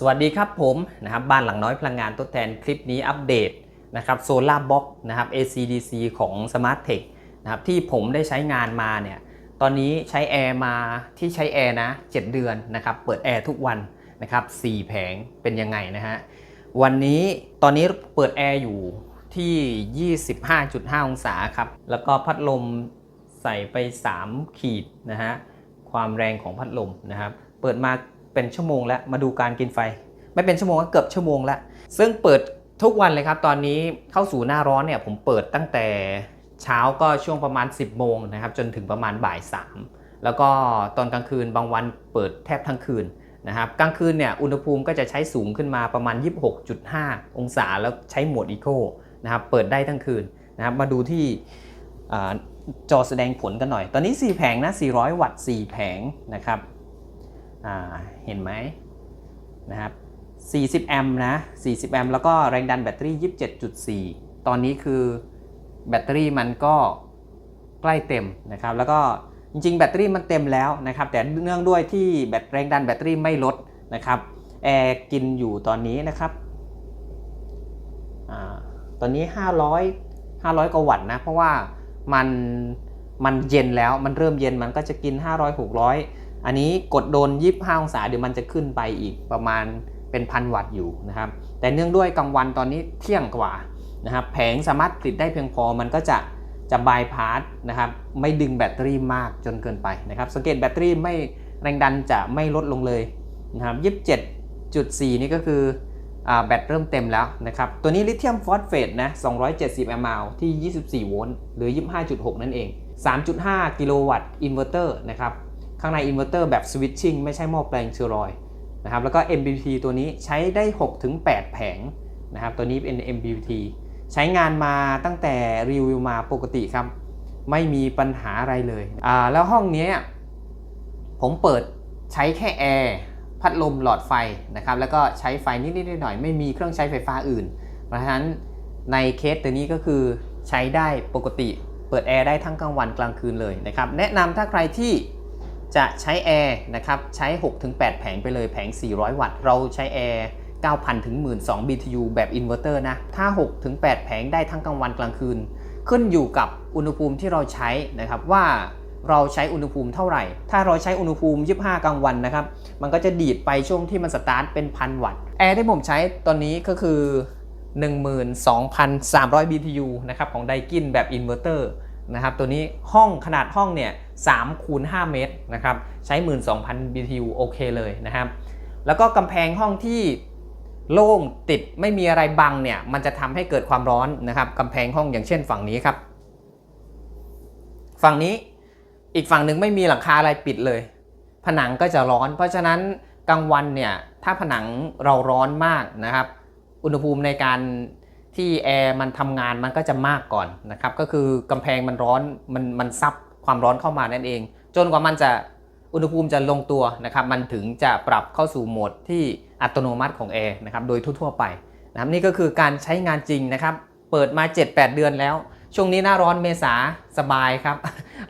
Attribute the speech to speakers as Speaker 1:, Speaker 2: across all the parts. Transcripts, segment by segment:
Speaker 1: สวัสดีครับผมนะครับบ้านหลังน้อยพลังงานทดแทนคลิปนี้อัปเดตนะครับโซลาร์บ็อกนะครับ ACDC ของ Smart Tech นะครับที่ผมได้ใช้งานมาเนี่ยตอนนี้ใช้แอร์มาที่ใช้แอร์นะ 7 เดือนนะครับเปิดแอร์ทุกวันนะครับ4แผงเป็นยังไงนะฮะวันนี้ตอนนี้เปิดแอร์อยู่ที่ 25.5 องศาครับแล้วก็พัดลมใส่ไป 3 ขีดนะฮะความแรงของพัดลมนะครับเปิดมา เป็นชั่วโมงแล้วมาดูการกินไฟ ไม่เป็นชั่วโมงก็เกือบชั่วโมงแล้วซึ่งเปิดทุกวันเลยครับตอนนี้เข้าสู่หน้าร้อนเนี่ยผมเปิดตั้งแต่เช้าก็ช่วงประมาณ 10 โมงนะครับจนถึงประมาณบ่าย3แล้วก็ตอนกลางคืนบางวันเปิดแทบทั้งคืนนะครับกลางคืนเนี่ยอุณหภูมิก็จะใช้สูงขึ้นมาประมาณ 26.5 องศาแล้วใช้โหมดอีโคนะครับเปิดได้ทั้งคืนนะครับมาดูที่อจอแสดงผลกันหน่อย ตอนนี้ 4 แผงนะ 400 วัตต์ 4 แผงนะครับ อ่าเห็นไหมนะครับ 40 แอมป์นะ 40 แอมป์แล้วก็แรงดันแบตเตอรี่ 27.4 ตอนนี้คือแบตเตอรี่มันก็ใกล้เต็มนะครับ แล้วก็จริง ๆ แบตเตอรี่มันเต็มแล้วนะครับ แต่เนื่องด้วยที่แบตแรงดันแบตเตอรี่ไม่ลดนะครับแอร์กินอยู่ตอนนี้นะครับอตอนนี้ 500 500 กว่าวัตต์นะ เพราะว่ามันมันเย็นแล้วมันเริ่มเย็นมันก็จะกิน 500 600 อันนี้กดโดน 25 องศาเดี๋ยวมันจะขึ้นไปอีกประมาณเป็นพันวัตต์อยู่นะครับ แต่เนื่องด้วยกลางวันตอนนี้เที่ยงกว่านะครับ แผงสามารถผลิตได้เพียงพอมันก็จะจะบายพาสนะครับ ไม่ดึงแบตเตอรี่มากจนเกินไปนะครับ สังเกตแบตเตอรี่ไม่แรงดันจะไม่ลดลงเลยนะครับ27.4 นี่ก็คืออแบตเริ่มเต็มแล้วนะครับ ตัวนี้ลิเธียมฟอสเฟตนะ270มลที่ 24 โวลต์หรือ 25.6 นั่นเอง 3.5 กิโลวัตต์อินเวอร์เตอร์นะครับ ข้างในอินเวอร์เตอร์แบบสวิตชิ่งไม่ใช่หม้อแปลงเชอรอยนะครับแล้วก็ MPT ตัวนี้ใช้ได้ 6-8 แผงนะครับตัวนี้เป็น MPT ใช้งานมาตั้งแต่รีวิวมาปกติครับ ไม่มีปัญหาอะไรเลยอ่าแล้วห้องนี้ผมเปิดใช้แค่แอร์พัดลมหลอดไฟนะครับแล้วก็ใช้ไฟนิดๆหน่อยๆไม่มีเครื่องใช้ไฟฟ้าอื่น เพราะฉะนั้นในเคสตัวนี้ก็คือใช้ได้ปกติ เปิดแอร์ได้ทั้งกลางวันกลางคืนเลยนะครับแนะนำถ้าใครที่ จะใช้แอร์นะครับใช้ 6-8 แผงไปเลยแผง 400 วัตต์ เราใช้แอร์9,000ถึง12,000 BTU แบบอินเวอร์เตอร์นะ ถ้า6-8แผงได้ทั้งกลางวันกลางคืน ขึ้นอยู่กับอุณหภูมิที่เราใช้นะครับว่าเราใช้อุณหภูมิเท่าไหร่ ถ้าเราใช้อุณหภูมิ 25 กลางวันนะครับ มันก็จะดีดไปช่วงที่มันสตาร์ทเป็นพันวัตต์ แอร์ที่ผมใช้ตอนนี้ก็คือ 12,300 BTU นะครับของไดกินแบบอินเวอร์เตอร์ นะครับตัวนี้ห้องขนาดห้องเนี่ย3คูณ5เมตรนะครับใช้ 12,000 BTU โอเคเลยนะครับ แล้วก็กำแพงห้องที่โล่งติดไม่มีอะไรบังเนี่ยมันจะทำให้เกิดความร้อนนะครับกำแพงห้องอย่างเช่นฝั่งนี้ครับ ฝั่งนี้อีกฝั่งหนึ่งไม่มีหลังคาอะไรปิดเลย ผนังก็จะร้อน เพราะฉะนั้นกลางวันเนี่ยถ้าผนังเราร้อนมากนะครับ อุณหภูมิในการ ที่แอร์มันทำงานมันก็จะมากก่อนนะครับก็คือกำแพงมันร้อนมันมันซับความร้อนเข้ามานั่นเอง จนกว่ามันจะอุณหภูมิจะลงตัวนะครับมันถึงจะปรับเข้าสู่โหมดที่อัตโนมัติของแอร์นะครับโดยทั่วๆไปนะครับนี่ก็คือการใช้งานจริงนะครับเปิดมา 7-8 เดือนแล้ว ช่วงนี้หน้าร้อนเมษาสบายครับ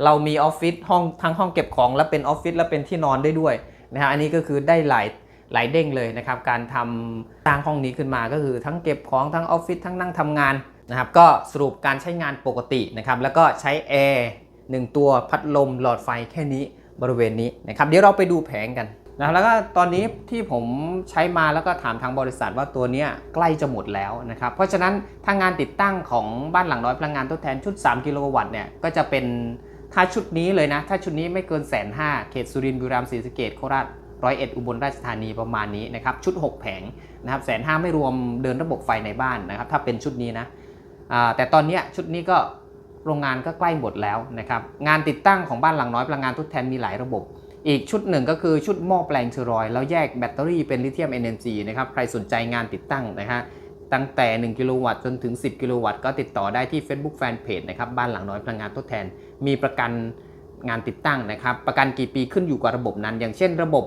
Speaker 1: เรามีออฟฟิศห้องทั้งห้องเก็บของและเป็นออฟฟิศและเป็นที่นอนได้ด้วยนะครับอันนี้ก็คือได้หลาย หลายเด้งเลยนะครับการทำสร้างห้องนี้ขึ้นมาก็คือทั้งเก็บของทั้งออฟฟิศทั้งนั่งทำงานนะครับก็สรุปการใช้งานปกตินะครับแล้วก็ใช้แอร์หนึ่งตัวพัดลมหลอดไฟแค่นี้บริเวณนี้นะครับเดี๋ยวเราไปดูแผงกันนะแล้วก็ตอนนี้ที่ผมใช้มาแล้วก็ถามทางบริษัทว่าตัวนี้ใกล้จะหมดแล้วนะครับเพราะฉะนั้นทางงานติดตั้งของบ้านหลังน้อยพลังงานทดแทนชุด 3 กิโลวัตต์เนี่ยก็จะเป็นถ้าชุดนี้เลยนะ ถ้าชุดนี้ไม่เกินแสนห้าเขตสุรินทร์บุรีรัมย์ศรีสะเกดโคราช ร้อยเอ็ดอุบลราชธานีประมาณนี้นะครับชุด 6 แผงนะครับแสนห้าไม่รวมเดินระบบไฟในบ้านนะครับ ถ้าเป็นชุดนี้นะแต่ตอนนี้ชุดนี้ก็โรงงานก็ใกล้หมดแล้วนะครับงานติดตั้งของบ้านหลังน้อยพลังงานทดแทนมีหลายระบบ อีกชุดหนึ่งก็คือชุดหม้อแปลงเชอรอย์แล้วแยกแบตเตอรี่เป็นลิเธียม NMC นะครับใครสนใจงานติดตั้งนะฮะตั้งแต่ 1 กิโลวัตต์จนถึง 10 กิโลวัตต์ก็ติดต่อได้ที่ Facebook Fanpage นะครับบ้านหลังน้อยพลังงานทดแทน มีประกันงานติดตั้งนะครับ ประกันกี่ปีขึ้นอยู่กับระบบนั้น อย่างเช่นระบบ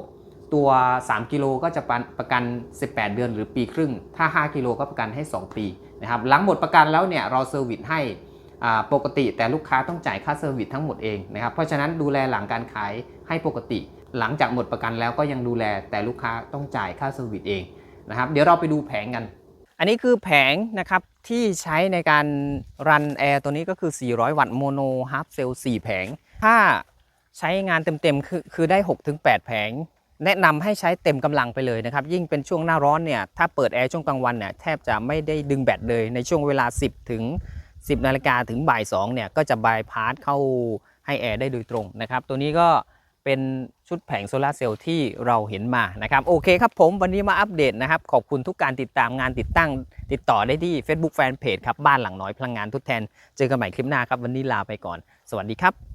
Speaker 1: ตัว 3 กิโลก็จะประกัน 18 เดือนหรือปีครึ่ง ถ้า 5 กิโลก็ประกันให้ 2 ปีนะครับหลังหมดประกันแล้วเนี่ยเราเซอร์วิสให้ปกติแต่ลูกค้าต้องจ่ายค่าเซอร์วิสทั้งหมดเองนะครับเพราะฉะนั้นดูแลหลังการขายให้ปกติ หลังจากหมดประกันแล้วก็ยังดูแลแต่ลูกค้าต้องจ่ายค่าเซอร์วิสเองนะครับเดี๋ยวเราไปดูแผงกัน อันนี้คือแผงนะครับที่ใช้ในการรันแอร์ตัวนี้ก็คือ 400 วัตต์โมโนฮาร์ฟเซลล์4แผง ถ้าใช้งานเต็มๆคือคือได้ 6-8 แผง แนะนำให้ใช้เต็มกำลังไปเลยนะครับ ยิ่งเป็นช่วงหน้าร้อนเนี่ย ถ้าเปิดแอร์ช่วงกลางวันเนี่ยแทบจะไม่ได้ดึงแบตเลย ในช่วงเวลา 10 ถึง 10 นาฬิกาถึงบ่าย2เนี่ย ก็จะบายพาสเข้าให้แอร์ได้โดยตรงนะครับ ตัวนี้ก็เป็นชุดแผงโซลาเซลล์ที่เราเห็นมานะครับ โอเคครับผมวันนี้มาอัปเดตนะครับ ขอบคุณทุกการติดตามงานติดตั้ง ติดต่อได้ที่ Facebook Fanpage ครับ บ้านหลังน้อยพลังงานทดแทน เจอกันใหม่คลิปหน้าครับ วันนี้ลาไปก่อน สวัสดีครับ